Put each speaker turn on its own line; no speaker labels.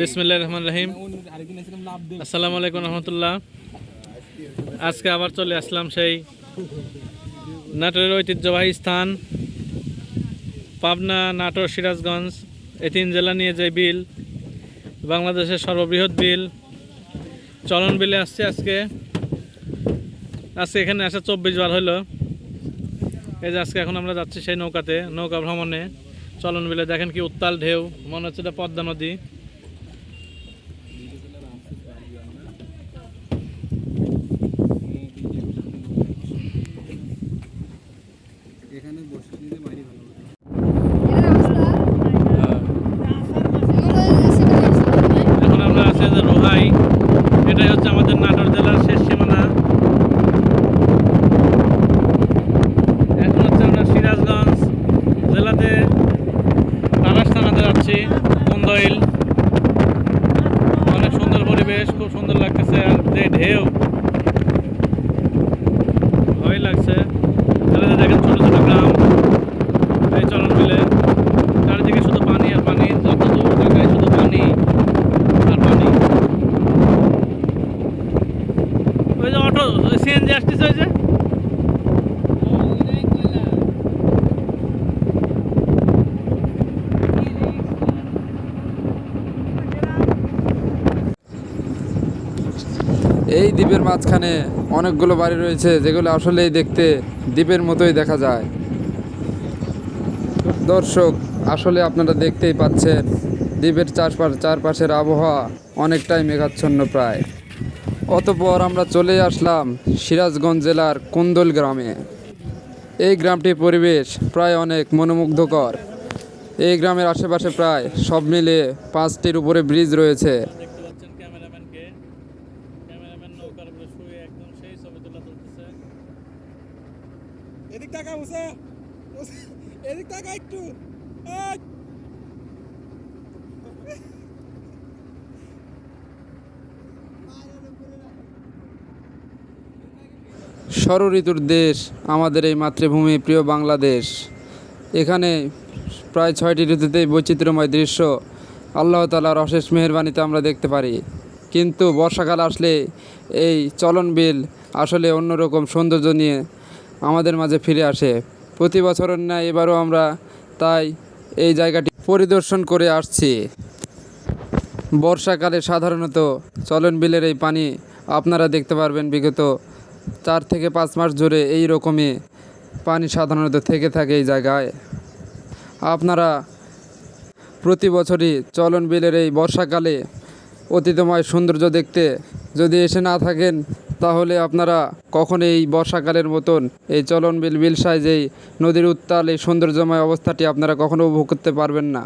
বিসমিল্লাহ রহমান রহিম। আলাইকুম রহমতুল্লাহ। আজকে আবার চলে আসলাম সেই নাটোরের ঐতিহ্যবাহী স্থান, পাবনা, নাটোর, সিরাজগঞ্জ এই তিন জেলা নিয়ে যে বিল, বাংলাদেশের সর্ববৃহৎ বিল, চলন বিলে আসছে আজকে। আজকে এখানে আসা চব্বিশ বার হলো এই যে আজকে এখন আমরা যাচ্ছি সেই নৌকাতে, নৌকা ভ্রমণে। চলন বিলে দেখেন কি উত্তাল ঢেউ মনে হচ্ছে এটা পদ্মা নদী
এখানে বসে নিলে বাইরে ভালো হতো।
এখন আমরা আছি যে রোহাই এটাই হচ্ছে আমাদের নাটোর জেলার শেষ সীমানা এখন হচ্ছে আমরা সিরাজগঞ্জ জেলাতে তারাস থানাতে যাচ্ছি কুন্দইল অনেক সুন্দর পরিবেশ খুব সুন্দর লাগতেছে আর যে ঢেউ, ভয় লাগছে। দেখেন ছোট ছোট গ্রাম, এই চলন মিলে। চারিদিকে শুধু পানি আর পানি, যত দূর তাকায় শুধু পানি আর পানি। ওই যে অটো সিএনজি আসতেছে ওই যে।
এই দ্বীপের মাঝখানে অনেকগুলো বাড়ি রয়েছে, যেগুলো আসলেই দেখতে দ্বীপের মতোই দেখা যায়। দর্শক, আসলে আপনারা দেখতেই পাচ্ছেন, দ্বীপের চারপাশ চারপাশের আবহাওয়া অনেকটাই মেঘাচ্ছন্ন প্রায়। অতপর আমরা চলে আসলাম সিরাজগঞ্জ জেলার কুন্দল গ্রামে। এই গ্রামটির পরিবেশ প্রায় অনেক মনোমুগ্ধকর। এই গ্রামের আশেপাশে প্রায় সব মিলে পাঁচটির উপরে ব্রিজ রয়েছে।
এদিক টাকা এদিক টাকা একটু। এই!
ষড় ঋতুর দেশ আমাদের এই মাতৃভূমি, প্রিয় বাংলাদেশ। এখানে প্রায় ছয়টি ঋতুতেই বৈচিত্র্যময় দৃশ্য। আল্লাহ তালার অশেষ মেহরবানিতে আমরা দেখতে পারি। কিন্তু বর্ষাকাল আসলে এই চলন বিল আসলে অন্যরকম সৌন্দর্য নিয়ে আমাদের মাঝে ফিরে আসে। প্রতি বছরের ন্যায় এবারও আমরা তাই এই জায়গাটি পরিদর্শন করে আসছি। বর্ষাকালে সাধারণত চলন বিলের এই পানি আপনারা দেখতে পারবেন বিগত চার থেকে পাঁচ মাস জুড়ে এই রকমই পানি সাধারণত থেকে থাকে এই জায়গায়। আপনারা প্রতি বছরই চলন বিলের এই বর্ষাকালে অতীতময় সৌন্দর্য দেখতে যদি এসে না থাকেন তাহলে আপনারা কখন এই বর্ষাকালের মতন এই চলন বিল, বিলসায় যেই নদীর উত্তাল, এই সৌন্দর্যময় অবস্থাটি আপনারা কখনো উপভোগ করতে পারবেন না।